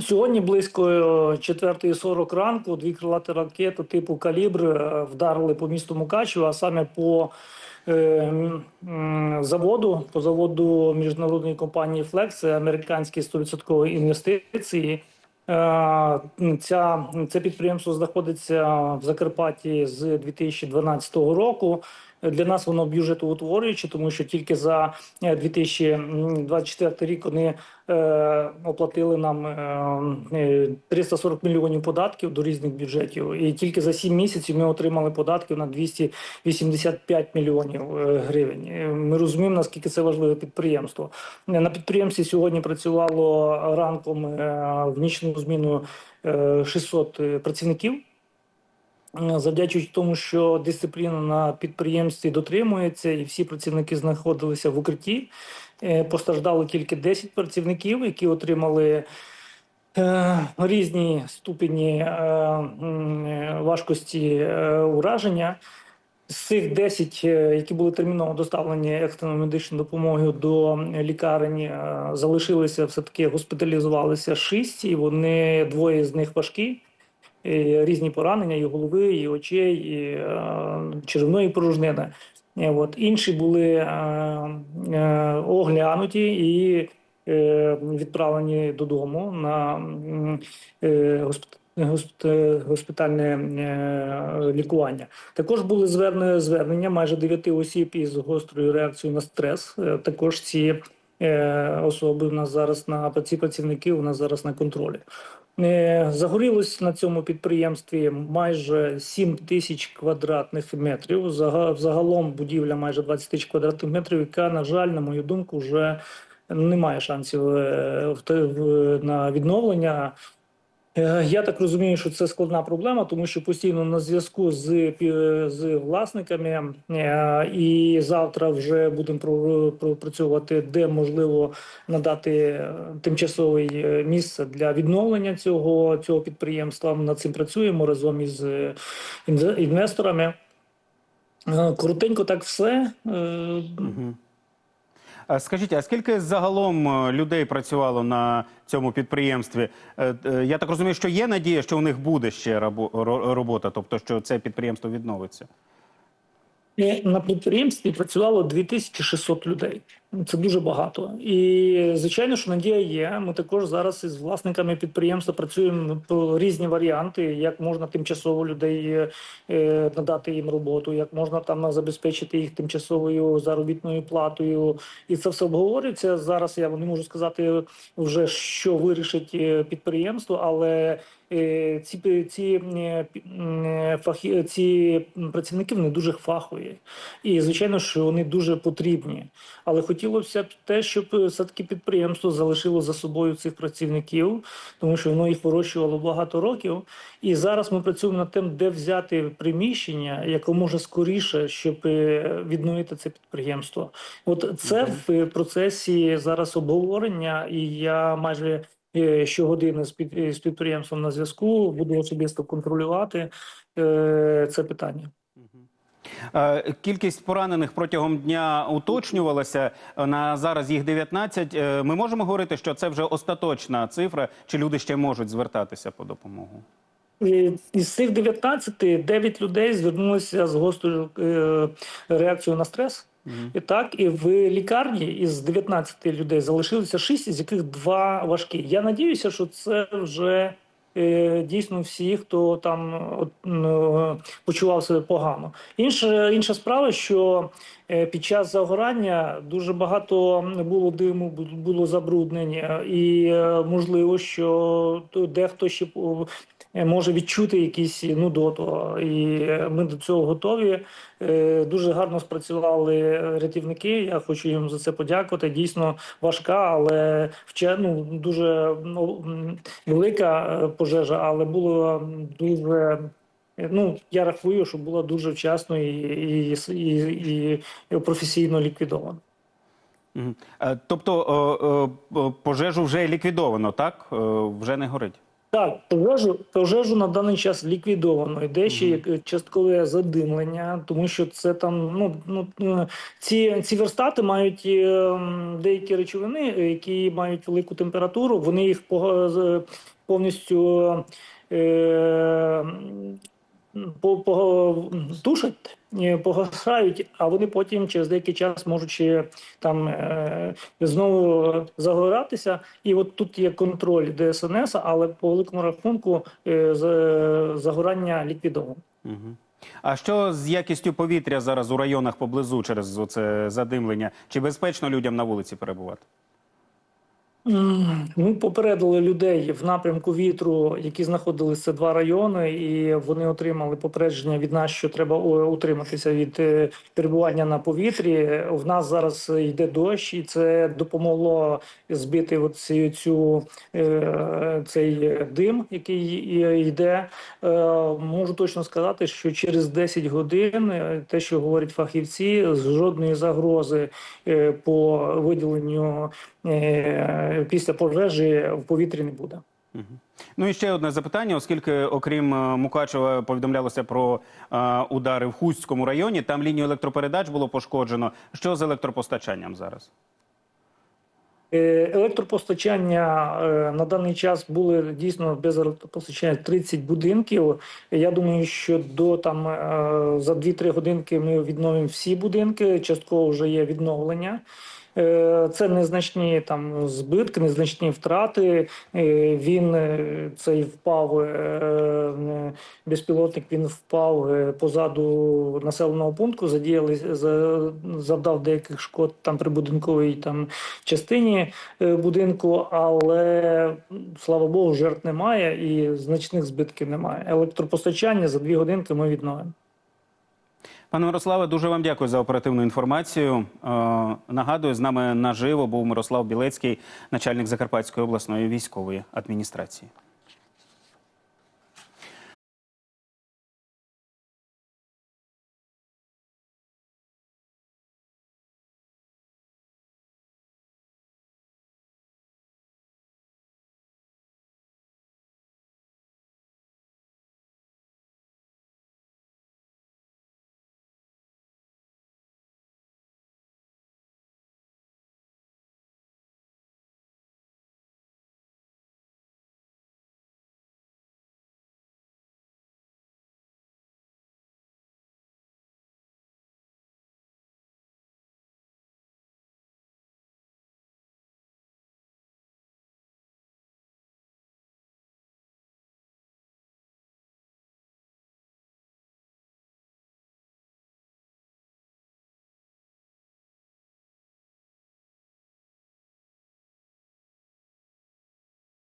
Сьогодні близько 4.40 ранку дві крилаті ракети типу калібр е, вдарили по місту Мукачево, а саме по е, заводу, по заводу міжнародної компанії Flex, це американські 100% інвестиції. Е, Ця, це підприємство знаходиться в Закарпатті з 2012 року. Для нас воно бюджетоутворююче, тому що тільки за е, 2024 рік вони е, оплатили нам е, е, 340 мільйонів податків до різних бюджетів. І тільки за 7 місяців ми отримали податків на 285 мільйонів е, гривень. Е, Ми розуміємо, наскільки це важливе підприємство. Е, На підприємстві сьогодні працювало ранком е, в нічну зміну е, 600 працівників. Завдячуючи тому, що дисципліна на підприємстві дотримується, і всі працівники знаходилися в укритті. Е, Постраждало тільки 10 працівників, які отримали е, різні ступені е, важкості ураження. З цих 10, е, які були терміново доставлені екстреної медичної допомоги до лікарень, залишилися все таки госпіталізувалися 6, і вони двоє з них важкі. Різні поранення і голови, і очей, і е, черевної порожнини. Е, От. Інші були е, оглянуті і відправлені додому на госпіталь. госпітальне лікування також були звернення звернення майже 9 осіб із гострою реакцією на стрес. Також ці особи У нас зараз на ці працівники у нас зараз на контролі. Е, Загорілось на цьому підприємстві майже 7 тисяч квадратних метрів. Зага- Загалом будівля майже 20 тисяч квадратних метрів, яка, на жаль, на мою думку, вже немає шансів е, на відновлення. Е, Я так розумію, що це складна проблема, тому що постійно на зв'язку з, з власниками, е, і завтра вже будемо пропрацьовувати, де можливо надати е, тимчасове місце для відновлення цього, цього підприємства. Над цим працюємо разом із інвесторами. Коротенько, так все. А Скажіть, а скільки загалом е, людей працювало на цьому підприємстві? Е, е, Я так розумію, що є надія, що у них буде ще робота, тобто що це підприємство відновиться. На підприємстві працювало 2600 людей. Це дуже багато. І звичайно, що надія є. Ми також зараз із власниками підприємства працюємо про різні варіанти, як можна тимчасово людей е, надати їм роботу, як можна там забезпечити їх тимчасовою заробітною платою. І це все обговорюється. Зараз я не можу сказати вже, що вирішить е, підприємство, але е, ці ці е, фахі ці працівники вони дуже фахові, і звичайно, що вони дуже потрібні. Але хотілося б те, щоб е, все-таки підприємство залишило за собою цих працівників, тому що воно їх вирощувало багато років. І зараз ми працюємо над тим, де взяти приміщення якомога скоріше, щоб е, відновити це підприємство. От це в процесі зараз обговорення, і я майже е, щогодини з під з підприємством на зв'язку буду особисто контролювати е, це питання. Е, Кількість поранених протягом дня уточнювалася. Е, На зараз їх 19. Е, Ми можемо говорити, що це вже остаточна цифра, чи люди ще можуть звертатися по допомогу? Із цих 19 9 людей звернулися з гострою реакцією на стрес. І так, і в лікарні із 19 людей залишилося 6, з яких 2 важкі. Я надіюся, що це вже дійсно всі, хто там ну, почував себе погано. Інша, інша справа, що е, під час загорання дуже багато було диму, бу- було забруднення, і е, можливо, що то дехто ще е, може відчути якісь нудоту. І е, ми до цього готові. Е, Дуже гарно спрацювали рятівники. Я хочу їм за це подякувати. Дійсно важка, але вче- ну, дуже ну, велика е, пожежа, але було дуже. е, Ну, я рахую, що була дуже вчасно і, і, і, і професійно ліквідована. Е, Тобто е, е, е, пожежу вже ліквідовано, так? Е, Вже не горить. Так, пожежу, пожежу на даний час ліквідовано. Йде ще як часткове задимлення, тому що це там ну, ну ну, ці, ці верстати мають е, деякі речовини, е, які мають велику температуру. Вони їх повністю е, по, по, тушать, е, погасають, а вони потім через деякий час можуть ще там е, знову загоратися. І от тут є контроль ДСНС, але по великому рахунку е, загорання ліквідовано. Угу. А що з якістю повітря зараз у районах поблизу через це задимлення? Чи безпечно людям на вулиці перебувати? Ми попередили людей в напрямку вітру, які знаходилися два райони, і вони отримали попередження від нас, що треба утриматися від е, перебування на повітрі. В нас зараз йде дощ, і це допомогло збити от цю, е, цей дим, який йде. Е, Можу точно сказати, що через 10 годин те, що говорять фахівці, з жодної загрози по виділенню після пожежі в повітрі не буде. Ну і ще одне запитання, оскільки, окрім е, Мукачева, повідомлялося про е, удари в Хустському районі, там лінію електропередач було пошкоджено. Що з електропостачанням зараз? Е, Електропостачання е, на даний час були дійсно без електропостачання 30 будинків. Я думаю, що до там е, за 2-3 годинки ми відновимо всі будинки. Частково вже є відновлення. Е, Це незначні там збитки, незначні втрати. Е, Він е, цей впав безпілотник. Він впав позаду населеного пункту. Задіяли завдав деяких шкод там прибудинковій там частині будинку, але слава Богу, жертв немає і значних збитків немає. Електропостачання за дві годинки ми відновимо. Пане Мирославе, дуже вам дякую за оперативну інформацію. Е, нагадую, з нами наживо був Мирослав Білецький, начальник Закарпатської обласної військової адміністрації.